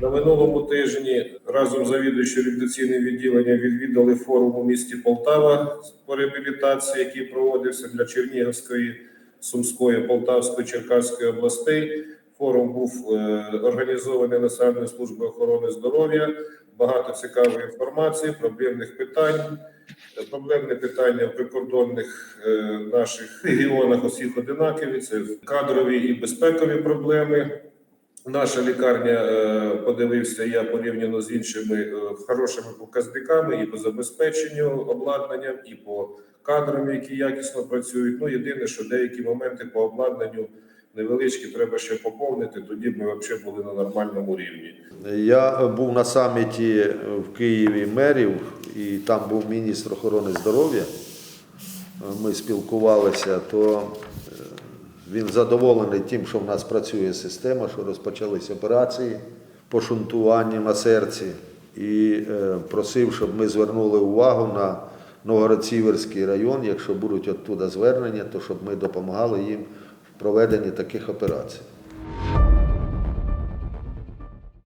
На минулому тижні разом з завідуючим реабілітаційним відділенням відвідали форум у місті Полтава по реабілітації, який проводився для Чернігівської, Сумської, Полтавської, Черкаської областей. Форум був е, організований Національною службою охорони здоров'я. Багато цікавої інформації, проблемних питань. Проблемне питання в прикордонних е, наших регіонах усіх одинакові. Це кадрові і безпекові проблеми. Наша лікарня е, подивився я порівняно з іншими е, хорошими показниками і по забезпеченню обладнанням, і по кадрам, які якісно працюють. Ну єдине, що деякі моменти по обладнанню невеличкі, треба ще поповнити. Тоді ми взагалі були на нормальному рівні. Я був на саміті в Києві мерів, і там був міністр охорони здоров'я. Ми спілкувалися, то він задоволений тим, що в нас працює система, що розпочались операції по шунтуванню на серці, і е, просив, щоб ми звернули увагу на Новгород-Сіверський район. Якщо будуть оттуда звернення, то щоб ми допомагали їм в проведенні таких операцій.